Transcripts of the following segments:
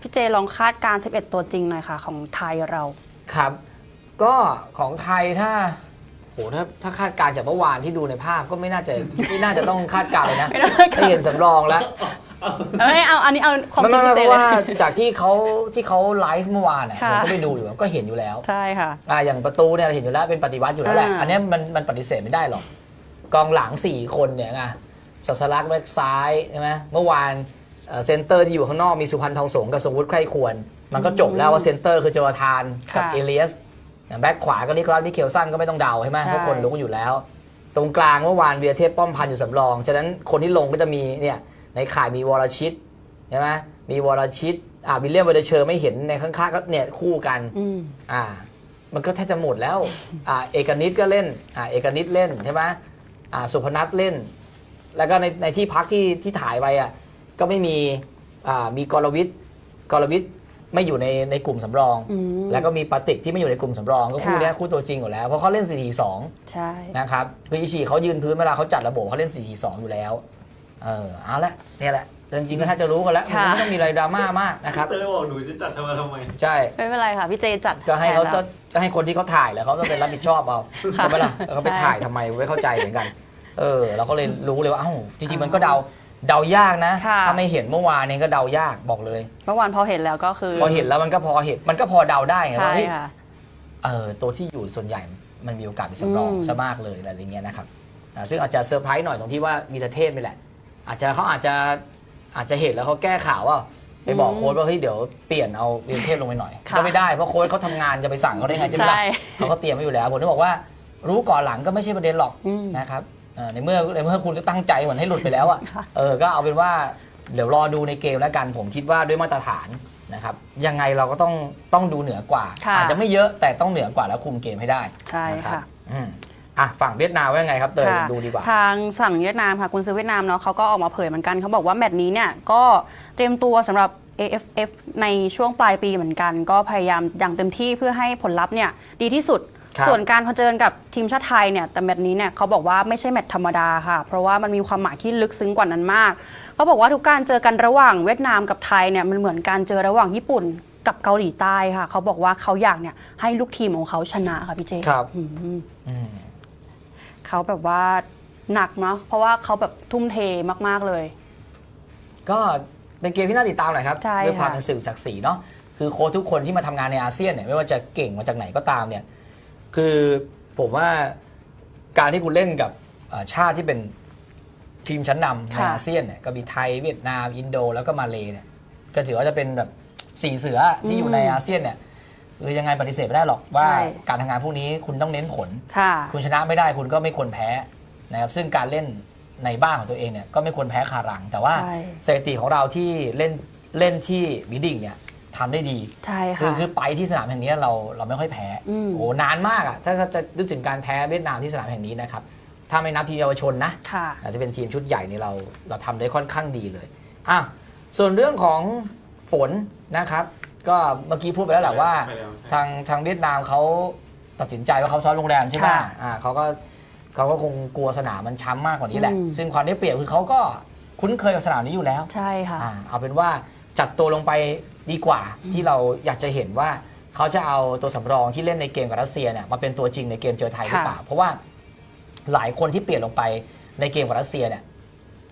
พี่เจลองคาดการณ์11 ตัวจริงหน่อยค่ะ ของไทยเรา ครับ ก็ของไทยถ้าโหถ้าถ้าคาดการณ์จากเมื่อวานที่ดูในภาพก็ไม่น่าจะไม่น่าจะต้องคาดการณ์เลยนะไม่ต้องคาดการณ์ถ้าเห็นสำรองแล้วเอ้ยเอาอันนี้เอาความไม่คิดไม่ไม่พี่เพเจราะเลว่ายจากที่เขาที่เขาไลฟ์เมื่อวานอะค่ะผมก็ไปดูอยู่ก็เห็นอยู่แล้ว ใช่ค่ะ อ่าอย่างประตูเนี่ยเราเห็นอยู่แล้วเป็นปฏิวัติอยู่แล้วแหละอ่า อันเนี้ยมันมันปฏิเสธไม่ได้หรอกกองหลัง4คนเนี่ยไงสัสลักษณ์แบ็กซ้ายใช่ไหมเมื่อวาน เอ่อเซนเตอร์ที่อยู่ข้างนอกมีสุพรรณทองสงกับสมวุฒิใครควร มันก็จบแล้วว่าเซนเตอร์คือโจทานกับค่ะเอเลียสอย่างแบ็กขวาก็นิโคลัสมิเคลสันก็ไม่ต้องเดาใช่ไหมใช่เพราะคนรู้อยู่แล้ว ตรงกลางเมื่อวานเวียเทพป้อมพันธ์อยู่สำรอง ฉะนั้นคนที่ลงก็จะมีเนี่ยในข่ายมีวรชิตใช่ไหมมีวรชิตอ่าวิลเลียมเวเดเชอร์ไม่เห็นในข้างๆก็เนี่ยคู่กันอืมอ่า มันก็แทบจะหมดแล้วอ่าเอกนิตก็เล่นอ่าเอกนิตเล่นใช่ไหมอ่าสุพนัทเล่น แล้วก็ในในที่พักที่ที่ถ่ายไปอะ ก็ไม่มีอ่ามีกรวิทย์กรวิทย์ไม่อยู่ในในกลุ่มสำรองอืมแล้วก็มีปาติกที่ไม่อยู่ในกลุ่มสำรอง ก็คู่ค่ะเนี้ยคู่ตัวจริงอยู่แล้ว เพราะเขาเล่น4 4 2ใช่นะครับคืออิชิเขายืนพื้นเวลาเขาจัดระบบเขาเล่น4 4 2อยู่แล้ว เออเอาละเนี่ยแหละแต่จริงๆก็ถ้าจะรู้กันแล้วมันไม่ต้องมีอะไรดราม่ามากนะครับเต้ยบอกหนูจะจัดทำไมทำไมใช่ไม่เป็นไรค่ะพี่เจจัดก็ให้เขาแทนก็รก็ให้คนที่เขาถ่ายแหล้วเขาต้องเป็นรับผิดชอบเอาค่ะใช่ไหมล่ะแล้วเขาไปใช่ถ่ายทำไมไม่เข้าใจเหมือนกัน เออ เราก็เลยรู้เลยว่าเอ้าจริงๆมันก็เดา เดายากนะ ค่ะ ถ้าไม่เห็นเมื่อวานเนี่ยก็เดายากบอกเลย เมื่อวานพอเห็นแล้วก็คือพอเห็นแล้วมันก็พอเห็นมันก็พอเดาได้ไงใช่ว่าเฮ้ยค่ะ เออตัวที่อยู่ส่วนใหญ่มันมีโอกาสเป็นสำรองอืม ซะมากเลยอะไรอย่างเงี้ยนะครับอ่าซึ่งอาจจะเซอร์ไพรส์หน่อยตรงที่ว่ามีแต่เทพนี่แหละ อาจจะเขาอาจจะอาจจะเห็นแล้วเขาแก้ข่าวว่าไปบอกโค้ชว่าเฮ้ยเดี๋ยวเปลี่ยนเอาวีรเทพลงไปหน่อยค่ะก็ไม่ได้เพราะโค้ชเขาทำงานจะไปสั่งเขาได้ไงใช่ไหมล่ะใช่เขาก็เตรียมไว้อยู่แล้วผมถึงบอกว่ารู้ก่อนหลังก็ไม่ใช่ประเด็นหรอกอืม นะครับเอ่อ ในเมื่อในเมื่อคุณก็ตั้งใจเหมือนให้หลุดไปแล้วอะค่ะเออก็เอาเป็นว่าเดี๋ยวรอดูในเกมแล้วกัน ผมคิดว่าด้วยมาตรฐานนะครับยังไงเราก็ต้องต้องดูเหนือกว่าค่ะอาจจะไม่เยอะแต่ต้องเหนือกว่าแล้วคุมเกมให้ได้ใช่นะครัค่ะบอืมอะฝั่งเวียดนามว่ายังไงครับเตยค่ะดูดีกว่า ทางสั่งเวียดนามค่ะคุณซื้อเวียดนามเนาะเขาก็ออกมาเผยเหมือนกันเขาบอกว่าแมตช์นี้เนี่ยก็เตรียมตัวสำหรับ AFF ในช่วงปลายปีเหมือนกัน ก็พยายามอย่างเต็มที่เพื่อให้ผลลัพธ์เนี่ยดีที่สุดครับ ส่วนการเผชิญกับทีมชาติไทยเนี่ยแต่แมตช์นี้เนี่ยเขาบอกว่าไม่ใช่แมตช์ธรรมดาค่ะ เพราะว่ามันมีความหมายที่ลึกซึ้งกว่านั้นมากเขาบอกว่าทุกการเจอกันระหว่างเวียดนามกับไทยเนี่ยมันเหมือนการเจอระหว่างญี่ปุ่นกับเกาหลีใต้ค่ะ เขาบอกว่าเขาอยากเนี่ยให้ลูกทีมของเขาชนะค่ะพี่เจครับอืมอืมเขาแบบว่าหนักเนาะเพราะว่าเขาแบบทุ่มเทมากๆเลย ก็เป็นเกมที่น่าติดตามหน่อยครับใช่ด้วยความค่ะเป็นสื่อศักดิ์ศรีเนาะคือโค้ชทุกคนที่มาทำงานในอาเซียนเนี่ยไม่ว่าจะเก่งมาจากไหนก็ตามเนี่ย คือผมว่าการที่คุณเล่นกับเอ่อชาติที่เป็นทีมชั้นนำในค่ะ อาเซียนเนี่ยก็มีไทยเวียดนามอินโด แล้วก็มาเลเนี่ยก็ถือว่าจะเป็นแบบสี่เสือที่อยู่ในอาเซียนเนี่ยคือยังไงปฏิเสธไม่ได้หรอกว่าใช่ การทำงานพวกนี้คุณต้องเน้นผล ค่ะ คุณชนะไม่ได้คุณก็ไม่ควรแพ้นะครับซึ่งการเล่นในบ้านของตัวเองเนี่ยก็ไม่ควรแพ้คารัง แต่ว่าใช่ สถิติของเราที่เล่นเล่นที่บิดดิ้งเนี่ย ทำได้ดีใช่คือค่ะคือไปที่สนามแห่งนี้เราเราไม่ค่อยแพ้อืมโอ้นานมากอะถ้าจะนึกถึงการแพ้เวียดนามที่สนามแห่งนี้นะครับถ้าไม่นับทีมเยาวชนนะค่ะอาจจะเป็นทีมชุดใหญ่นี่เราเราทำได้ค่อนข้างดีเลยอะส่วนเรื่องของฝนนะครับ ก็เมื่อกี้พูดไปแล้วแหละว่าไปแล้วใช่ทางทางเวียดนามเขาตัดสินใจว่าเขาซ้อนโรงแรมใช่ไหมค่ะอ่าเขาก็เขาก็คงกลัวสนามมันช้ำมากกว่านี้แหละอืมซึ่งความได้เปรียบคือเขาก็คุ้นเคยกับสนามนี้อยู่แล้ว ใช่ค่ะอ่าเอาเป็นว่าจัดตัวลงไป ดีกว่าที่เราอยากจะเห็นว่าเขาจะเอาตัวสำรองที่เล่นในเกมกับรัสเซียเนี่ยมาเป็นตัวจริงในเกมเจอไทยหรือเปล่า เพราะว่าหลายคนที่เปลี่ยนลงไปในเกมกับรัสเซียเนี่ย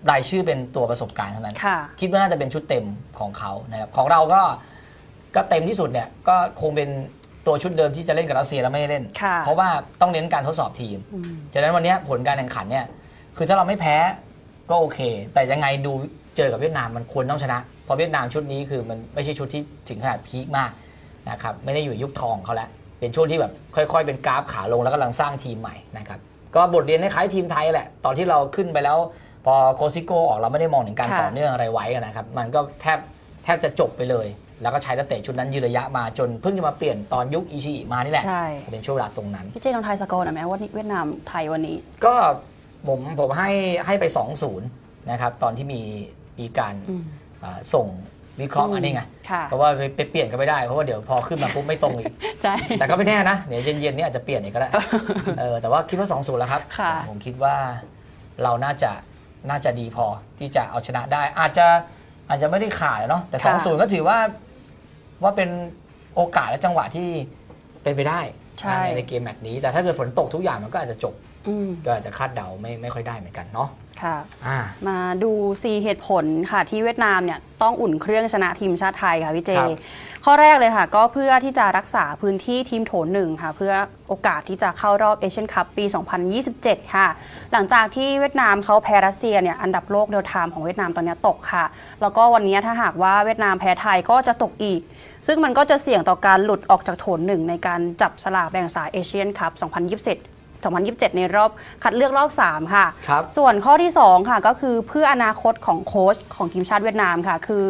รายชื่อเป็นตัวประสบการณ์เท่านั้นค่ะคิดว่าน่าจะเป็นชุดเต็มของเขานะครับของเราก็ก็เต็มที่สุดเนี่ยก็คงเป็นตัวชุดเดิมที่จะเล่นกับรัสเซียแล้วไม่ได้เล่นค่ะเพราะว่าต้องเน้นการทดสอบทีมอืมฉะนั้นวันเนี้ยผลการแข่งขันเนี่ยคือถ้าเราไม่แพ้ก็โอเค แต่ยังไงดู เจอกับเวียดนามมันควรต้องชนะ เพราะเวียดนามชุดนี้คือมันไม่ใช่ชุดที่ถึงขนาดพีคมากนะครับไม่ได้อยู่ยุคทองเขาแล้วเป็นช่วงที่แบบค่อย ๆ เป็นกราฟขาลงแล้วกำลังสร้างทีมใหม่นะครับก็บทเรียนคล้ายๆทีมไทยแหละ ตอนที่เราขึ้นไปแล้ว พอโคซิโกออกเราไม่ได้มองถึงการค่ะต่อเนื่องอะไรไว้นะครับมันก็แทบแทบจะจบไปเลย แล้วก็ใช้นักเตะชุดนั้นยืนระยะมาจนเพิ่งจะมาเปลี่ยนตอนยุคอิชิอิมานี่แหละใช่เป็นช่วงเวลาตรงนั้นพี่เจลองทายสกอร์หน่อยไหมว่าเวียดนามไทยวันนี้ ก็ผมผมให้ให้ไป 2-0นะครับตอนที่มี มีการอืมอ่าส่งวิเคราะห์อืมอันนี้ไงค่ะเพราะว่าไปไปเปลี่ยนก็ไม่ได้ เพราะว่าเดี๋ยวพอขึ้นมาปุ๊บไม่ตรงอีกใช่แต่ก็ไม่แน่นะ เดี๋ยวเย็นๆนี้อาจจะเปลี่ยนอีกก็ได้เออแต่ว่าคิดว่า2-0แล้วครับค่ะผมคิดว่าเราน่าจะน่าจะดีพอที่จะเอาชนะได้ อาจจะอาจจะไม่ได้ขาดเนาะแต่ค่ะ2-0ก็ถือว่าว่าเป็นโอกาสและจังหวะที่เป็นไปได้ใช่ในในเกมแมตช์นี้ แต่ถ้าเกิดฝนตกทุกอย่างมันก็อาจจะจบอืมก็อาจจะคาดเดาไม่ไม่ค่อยได้เหมือนกันเนาะ ค่ะ อ่า มาดูซีเหตุผลค่ะ ที่เวียดนามเนี่ยต้องอุ่นเครื่องชนะทีมชาติไทยค่ะพี่เจ ครับข้อแรกเลยค่ะ ก็เพื่อที่จะรักษาพื้นที่ทีมโถหนึ่งค่ะ เพื่อโอกาสที่จะเข้ารอบเอเชียนคัพปี 2027 ค่ะ หลังจากที่เวียดนามเขาแพ้รัสเซียเนี่ยอันดับโลกเดียวไทม์ของเวียดนามตอนนี้ตกค่ะ แล้วก็วันนี้ถ้าหากว่าเวียดนามแพ้ไทยก็จะตกอีก ซึ่งมันก็จะเสี่ยงต่อการหลุดออกจากโถหนึ่งในการจับสลากแบ่งสายเอเชียนคัพ 2027 2027 ในรอบคัดเลือกรอบ 3 ค่ะ ครับ ส่วนข้อที่ 2 ค่ะก็คือเพื่ออนาคตของโค้ชของทีมชาติเวียดนามค่ะ คือ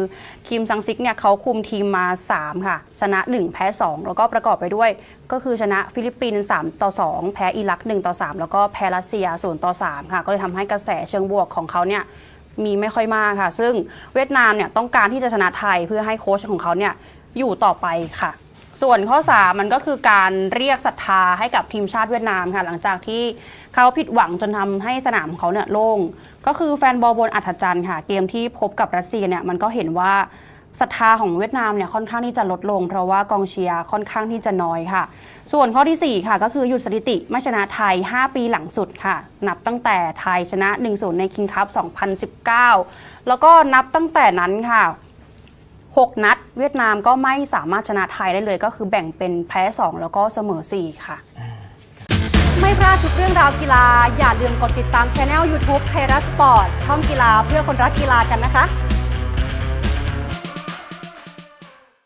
คิมซังซิกเนี่ยเขาคุมทีมมา 3 ค่ะ ชนะ 1 แพ้ 2 แล้วก็ประกอบไปด้วย ก็คือชนะฟิลิปปินส์3ต่อ 2 แพ้อิรัก 1 ต่อ 3 แล้วก็แพ้รัสเซีย0ต่อ 3 ค่ะ ก็เลยทำให้กระแสเชิงบวกของเขาเนี่ยมีไม่ค่อยมากค่ะ ซึ่งเวียดนามเนี่ยต้องการที่จะชนะไทยเพื่อให้โค้ชของเขาเนี่ยอยู่ต่อไปค่ะ ส่วนข้อ 3 มันก็คือการเรียกศรัทธาให้กับทีมชาติเวียดนามค่ะ หลังจากที่เขาผิดหวังจนทำให้สนามของเขาเนี่ยโล่ง ก็คือแฟนบอลบนอัฐจันทร์ค่ะ เกมที่พบกับรัสเซียเนี่ยมันก็เห็นว่าศรัทธาของเวียดนามเนี่ยค่อนข้างที่จะลดลง เพราะว่ากองเชียร์ค่อนข้างที่จะน้อยค่ะ ส่วนข้อทีสี่4 ค่ะ ก็คือหยุดสถิติไม่ชนะไทย 5 ปีหลังสุดค่ะ นับตั้งแต่ไทยชนะ 1-0 ในคิงคัพ2019 แล้วก็นับตั้งแต่นั้นค่ะ 6 นัด เวียดนามก็ไม่สามารถชนะไทยได้เลย ก็คือแบ่งเป็นแพ้ 2 แล้วก็เสมอ 4 ค่ะ ไม่พลาดทุกเรื่องราวกีฬา อย่าลืมกดติดตามช anel YouTube ไทยรัฐสปอร์ตช่องกีฬาเพื่อคนรักกีฬากันนะคะ